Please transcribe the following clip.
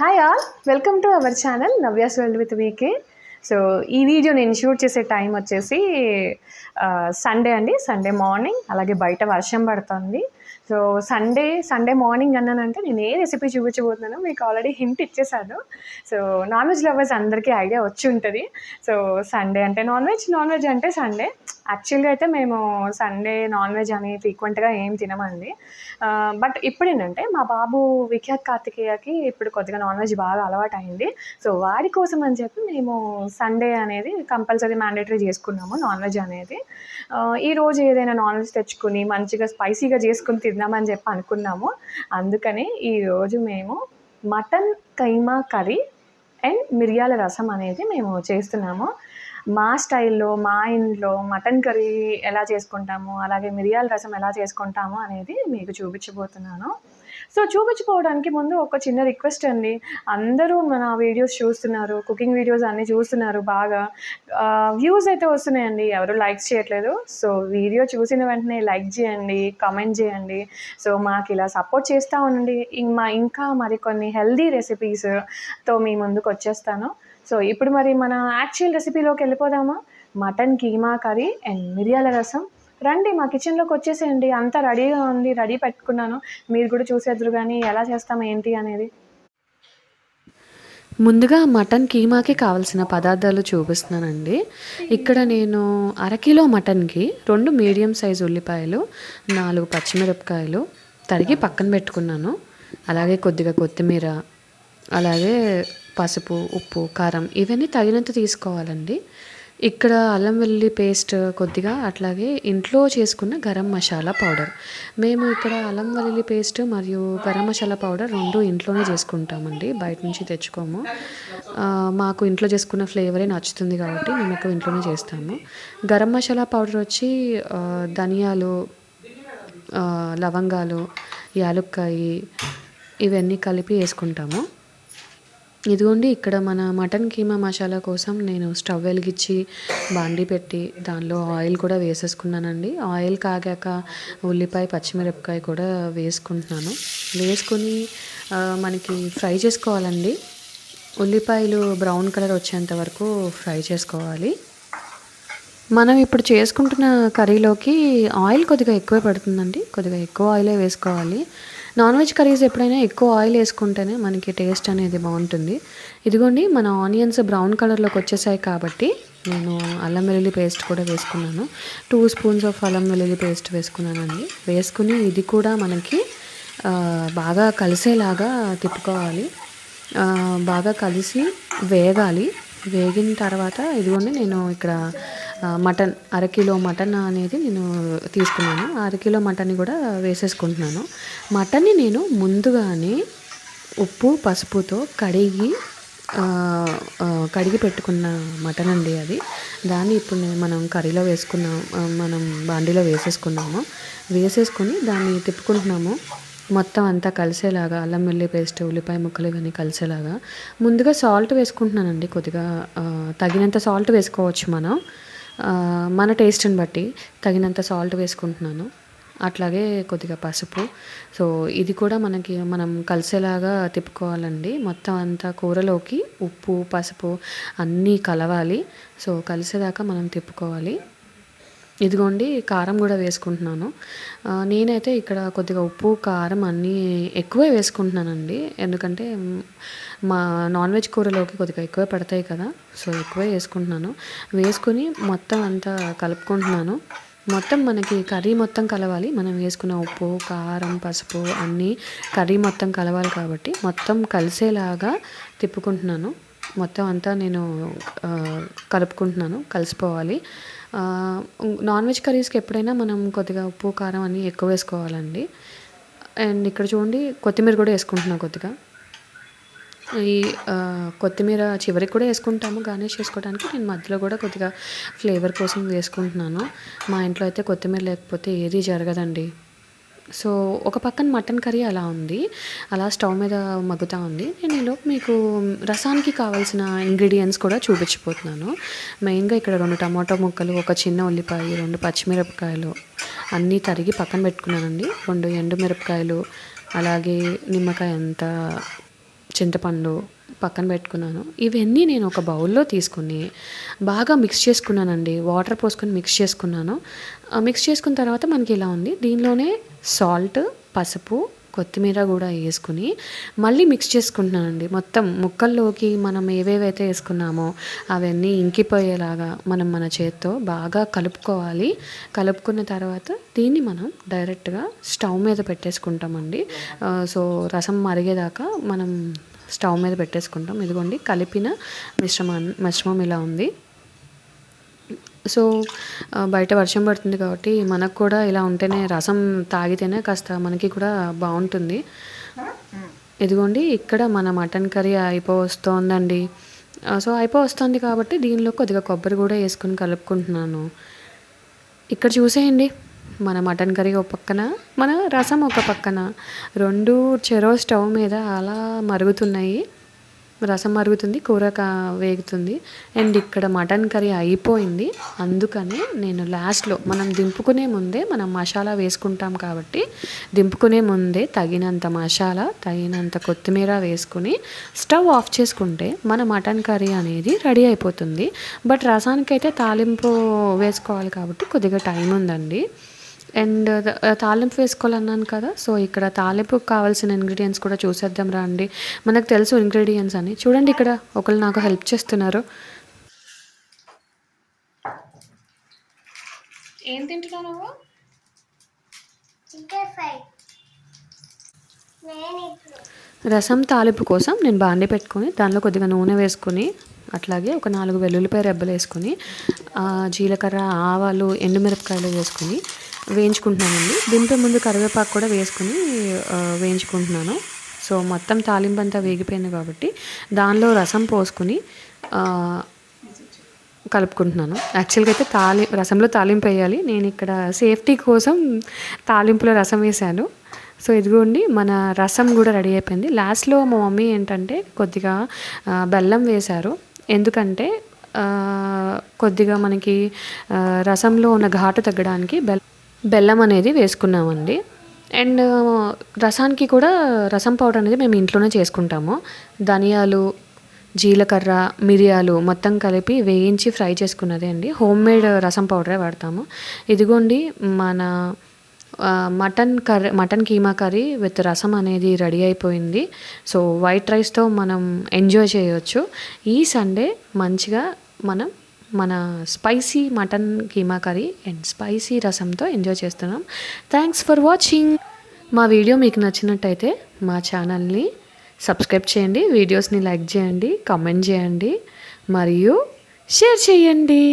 Hi all welcome to our channel Navya's world with VK so ఈ video నేను shoot చేసే time వచ్చేసి uh, Sunday అండి. Sunday morning అలాగే బయట వర్షం పడుతుంది. సో సండే సండే మార్నింగ్ అన్నానంటే నేను ఏ రెసిపీ చూపించబోతున్నానో మీకు ఆల్రెడీ హింట్ ఇచ్చేసాను సో నాన్ వెజ్ లవర్స్ అందరికీ ఐడియా వచ్చి ఉంటుంది. సో సండే అంటే నాన్ వెజ్ నాన్ వెజ్ అంటే సండే. యాక్చువల్గా అయితే మేము సండే నాన్ వెజ్ అని ఫ్రీక్వెంట్గా ఏం తినమండి. బట్ ఇప్పుడు ఏంటంటే మా బాబు విఖ్యాత్ కార్తికేయకి ఇప్పుడు కొద్దిగా నాన్ వెజ్ బాగా అలవాటు అయింది సో వాడి కోసం అని చెప్పి మేము సండే అనేది కంపల్సరీ మ్యాండేటరీ చేసుకున్నాము నాన్ వెజ్ అనేది. ఈరోజు ఈ రోజు ఏదైనా నాన్ వెజ్ తెచ్చుకుని మంచిగా స్పైసీగా చేసుకుని తిందామని చెప్పి అనుకున్నాము. అందుకని ఈరోజు మేము మటన్ కైమా కర్రీ అండ్ మిరియాల రసం అనేది మేము చేస్తున్నాము. మా స్టైల్లో మా ఇంట్లో మటన్ కర్రీ ఎలా చేసుకుంటాము అలాగే మిరియాల రసం ఎలా చేసుకుంటాము అనేది మీకు చూపించబోతున్నాను. సో చూపించుకోవడానికి ముందు ఒక చిన్న రిక్వెస్ట్ అండి. అందరూ మన వీడియోస్ చూస్తున్నారు కుకింగ్ వీడియోస్ అన్నీ చూస్తున్నారు బాగా. వ్యూస్ అయితే వస్తున్నాయండి ఎవరు లైక్స్ చేయట్లేదు. సో వీడియో చూసిన వెంటనే లైక్ చేయండి కామెంట్ చేయండి. సో మాకు ఇలా సపోర్ట్ చేస్తూ ఉండండి. ఇం- మా ఇంకా మరికొన్ని హెల్దీ రెసిపీస్తో మీ ముందుకు వచ్చేస్తాను. సో ఇప్పుడు మరి మన యాక్చువల్ రెసిపీలోకి వెళ్ళిపోదామా? మటన్ కీమా కర్రీ అండ్ మిరియాల రసం. రండి మా కిచెన్లోకి వచ్చేసేయండి. అంతా రెడీగా ఉంది రెడీ పెట్టుకున్నాను. మీరు కూడా చూసేద్దరు కానీ ఎలా చేస్తాం ఏంటి అనేది. ముందుగా మటన్ కీమాకి కావాల్సిన పదార్థాలు చూపిస్తున్నానండి. ఇక్కడ నేను అరకిలో మటన్కి రెండు మీడియం సైజు ఉల్లిపాయలు నాలుగు పచ్చిమిరపకాయలు తరిగి పక్కన పెట్టుకున్నాను. అలాగే కొద్దిగా కొత్తిమీర అలాగే పసుపు ఉప్పు కారం ఇవన్నీ తగినంత తీసుకోవాలండి. ఇక్కడ అల్లం వెల్లుల్లి పేస్ట్ కొద్దిగా అట్లాగే ఇంట్లో చేసుకున్న గరం మసాలా పౌడర్. మేము ఇక్కడ అల్లం వెల్లుల్లి పేస్ట్ మరియు గరం మసాలా పౌడర్ రెండు ఇంట్లోనే చేసుకుంటామండి. బయట నుంచి తెచ్చుకోము. మాకు ఇంట్లో చేసుకున్న ఫ్లేవరే నచ్చుతుంది కాబట్టి మేము ఎక్కువ ఇంట్లోనే చేస్తాము. గరం మసాలా పౌడర్ వచ్చి ధనియాలు లవంగాలు యాలుక్కాయి ఇవన్నీ కలిపి వేసుకుంటాము. ఇదిగోండి ఇక్కడ మన మటన్ కీమా మసాలా కోసం నేను స్టవ్ వెలిగించి బాండి పెట్టి దానిలో ఆయిల్ కూడా వేసేసుకున్నానండి. ఆయిల్ కాగాక ఉల్లిపాయ పచ్చిమిరపకాయ కూడా వేసుకుంటున్నాను. వేసుకొని మనకి ఫ్రై చేసుకోవాలండి. ఉల్లిపాయలు బ్రౌన్ కలర్ వచ్చేంత వరకు ఫ్రై చేసుకోవాలి. మనం ఇప్పుడు చేసుకుంటున్న కర్రీలోకి ఆయిల్ కొద్దిగా ఎక్కువే పడుతుందండి. కొద్దిగా ఎక్కువ ఆయిలే వేసుకోవాలి. నాన్ వెజ్ కర్రీస్ ఎప్పుడైనా ఎక్కువ ఆయిల్ వేసుకుంటేనే మనకి టేస్ట్ అనేది బాగుంటుంది. ఇదిగోండి మన ఆనియన్స్ బ్రౌన్ కలర్లోకి వచ్చేసాయి కాబట్టి నేను అల్లం వెల్లుల్లి పేస్ట్ కూడా వేసుకున్నాను. టూ స్పూన్స్ ఆఫ్ అల్లం వెల్లుల్లి పేస్ట్ వేసుకున్నానండి. వేసుకుని ఇది కూడా మనకి బాగా కలిసేలాగా తిప్పుకోవాలి. బాగా కలిసి వేగాలి. వేగిన తర్వాత ఇదిగోండి నేను ఇక్కడ మటన్ అరకిలో మటన్ అనేది నేను తీసుకున్నాను. అరకిలో మటన్ కూడా వేసేసుకుంటున్నాను. మటన్ని నేను ముందుగానే ఉప్పు పసుపుతో కడిగి కడిగి పెట్టుకున్న మటన్ అండి అది. దాన్ని ఇప్పుడు నేను మనం కర్రీలో వేసుకున్నాం మనం బాండీలో వేసేసుకున్నాము. వేసేసుకొని దాన్ని తిప్పుకుంటున్నాము. మొత్తం అంతా కలిసేలాగా అల్లం వెల్లి పేస్ట్ ఉల్లిపాయ ముక్కలు ఇవన్నీ కలిసేలాగా. ముందుగా సాల్ట్ వేసుకుంటున్నానండి కొద్దిగా తగినంత సాల్ట్ వేసుకోవచ్చు మనం. మన టేస్ట్ని బట్టి తగినంత సాల్ట్ వేసుకుంటున్నాను. అట్లాగే కొద్దిగా పసుపు. సో ఇది కూడా మనకి మనం కలిసేలాగా తిప్పుకోవాలండి. మొత్తం అంతా కూరలోకి ఉప్పు పసుపు అన్నీ కలవాలి. సో కలిసేదాకా మనం తిప్పుకోవాలి. ఇదిగోండి కారం కూడా వేసుకుంటున్నాను. నేనైతే ఇక్కడ కొద్దిగా ఉప్పు కారం అన్నీ ఎక్కువే వేసుకుంటున్నానండి. ఎందుకంటే మా నాన్ వెజ్ కూరలోకి కొద్దిగా ఎక్కువే పడతాయి కదా సో ఎక్కువే వేసుకుంటున్నాను. వేసుకుని మొత్తం అంతా కలుపుకుంటున్నాను. మొత్తం మనకి కర్రీ మొత్తం కలవాలి. మనం వేసుకున్న ఉప్పు కారం పసుపు అన్నీ కర్రీ మొత్తం కలవాలి కాబట్టి మొత్తం కలిసేలాగా తిప్పుకుంటున్నాను. మొత్తం అంతా నేను కలుపుకుంటున్నాను కలిసిపోవాలి. నాన్ వెజ్ కర్రీస్కి ఎప్పుడైనా మనం కొద్దిగా ఉప్పు కారం అన్నీ ఎక్కువ వేసుకోవాలండి. అండ్ ఇక్కడ చూడండి కొత్తిమీర కూడా వేసుకుంటున్నాను కొద్దిగా. ఈ కొత్తిమీర చివరికి కూడా వేసుకుంటాము గార్నిష్ చేసుకోవడానికి. నేను మధ్యలో కూడా కొద్దిగా ఫ్లేవర్ కోసం వేసుకుంటున్నాను. మా ఇంట్లో అయితే కొత్తిమీర లేకపోతే ఏది జరగదండి. సో ఒక పక్కన మటన్ కర్రీ అలా ఉంది. అలా స్టవ్ మీద మగ్గుతూ ఉంది. నేను ఈలోపు మీకు రసానికి కావాల్సిన ఇంగ్రీడియంట్స్ కూడా చూపించిపోతున్నాను మెయిన్గా ఇక్కడ రెండు టమాటో ముక్కలు ఒక చిన్న ఉల్లిపాయ రెండు పచ్చిమిరపకాయలు అన్నీ తరిగి పక్కన పెట్టుకున్నానండి. రెండు ఎండు మిరపకాయలు అలాగే నిమ్మకాయ అంత చింతపండు పక్కన పెట్టుకున్నాను. ఇవన్నీ నేను ఒక బౌల్లో తీసుకుని బాగా మిక్స్ చేసుకున్నానండి. వాటర్ పోసుకొని మిక్స్ చేసుకున్నాను. మిక్స్ చేసుకున్న తర్వాత మనకి ఇలా ఉంది? దీనిలోనే సాల్ట్ పసుపు కొత్తిమీర కూడా వేసుకుని మళ్ళీ మిక్స్ చేసుకుంటున్నానండి. మొత్తం ముక్కల్లోకి మనం ఏవేవైతే వేసుకున్నామో అవన్నీ ఇంకిపోయేలాగా మనం మన చేత్తో బాగా కలుపుకోవాలి. కలుపుకున్న తర్వాత దీన్ని మనం డైరెక్ట్గా స్టవ్ మీద పెట్టేసుకుంటామండి. సో రసం మరిగేదాకా మనం స్టవ్ మీద పెట్టేసుకుంటాం. ఇదిగోండి కలిపిన మిశ్రమం మిశ్రమం ఇలా ఉంది. సో బయట వర్షం పడుతుంది కాబట్టి మనకు కూడా ఇలా ఉంటేనే రసం తాగితేనే కాస్త మనకి కూడా బాగుంటుంది. ఇదిగోండి ఇక్కడ మన మటన్ కర్రీ అయిపోవస్తోందండి. సో అయిపోవస్తుంది కాబట్టి దీనిలో కొద్దిగా కొబ్బరి కూడా వేసుకుని కలుపుకుంటున్నాను. ఇక్కడ చూసేయండి. మన మటన్ కర్రీ ఒక పక్కన మన రసం ఒక పక్కన. రెండు చెరో స్టవ్ మీద అలా మరుగుతున్నాయి. రసం మరుగుతుంది కూర వేగుతుంది. అండ్ ఇక్కడ మటన్ కర్రీ అయిపోయింది. అందుకని నేను లాస్ట్లో మనం దింపుకునే ముందే మనం మసాలా వేసుకుంటాం కాబట్టి దింపుకునే ముందే తగినంత మసాలా తగినంత కొత్తిమీర వేసుకుని స్టవ్ ఆఫ్ చేసుకుంటే మన మటన్ కర్రీ అనేది రెడీ అయిపోతుంది. బట్ రసానికైతే తాలింపు వేసుకోవాలి కాబట్టి కొద్దిగా టైం ఉందండి. అండ్ తాలింపు వేసుకోవాలన్నాను కదా సో ఇక్కడ తాలింపుకి కావాల్సిన ఇంగ్రీడియంట్స్ కూడా చూసేద్దాం రండి. మనకు తెలుసు ఇంగ్రీడియంట్స్ అని చూడండి ఇక్కడ ఒకళ్ళు నాకు హెల్ప్ చేస్తున్నారు. ఏం తింటున్నావు నువ్వు? రసం తాలింపు కోసం నేను బాండి పెట్టుకొని దానిలో కొద్దిగా నూనె వేసుకొని అట్లాగే ఒక నాలుగు వెల్లుల్లిపాయ రెబ్బలు వేసుకొని ఆ, జీలకర్ర ఆవాలు ఎండుమిరపకాయలు వేసుకొని వేయించుకుంటున్నానండి. దింపే ముందు కరివేపాకు కూడా వేసుకుని వేయించుకుంటున్నాను. సో మొత్తం తాలింపు అంతా వేగిపోయింది కాబట్టి దానిలో రసం పోసుకుని కలుపుకుంటున్నాను. యాక్చువల్గా అయితే తాలి రసంలో తాలింపు వేయాలి. నేను ఇక్కడ సేఫ్టీ కోసం తాలింపులో రసం వేసాను సో ఇదిగోండి మన రసం కూడా రెడీ అయిపోయింది. లాస్ట్లో మా మమ్మీ ఏంటంటే కొద్దిగా బెల్లం వేశారు. ఎందుకంటే కొద్దిగా మనకి రసంలో ఉన్న ఘాటు తగ్గడానికి బెల్ బెల్లం అనేది వేసుకున్నామండి. అండ్ రసానికి కూడా రసం పౌడర్ అనేది మేము ఇంట్లోనే చేసుకుంటాము. ధనియాలు జీలకర్ర మిరియాలు మొత్తం కలిపి వేయించి ఫ్రై చేసుకున్నదే అండి. హోమ్ మేడ్ రసం పౌడరే వాడతాము. ఇదిగోండి మన mutton curry mutton keema curry with rasam అనేది రెడీ అయిపోయింది. సో వైట్ రైస్తో మనం ఎంజాయ్ చేయొచ్చు. ఈ సండే మంచిగా మనం మన spicy mutton keema curry and spicy రసంతో ఎంజాయ్ చేస్తున్నాం. థ్యాంక్స్ ఫర్ వాచింగ్ మా వీడియో మీకు నచ్చినట్టయితే మా ఛానల్ని సబ్స్క్రైబ్ చేయండి వీడియోస్ని లైక్ చేయండి కామెంట్ చేయండి మరియు షేర్ చేయండి.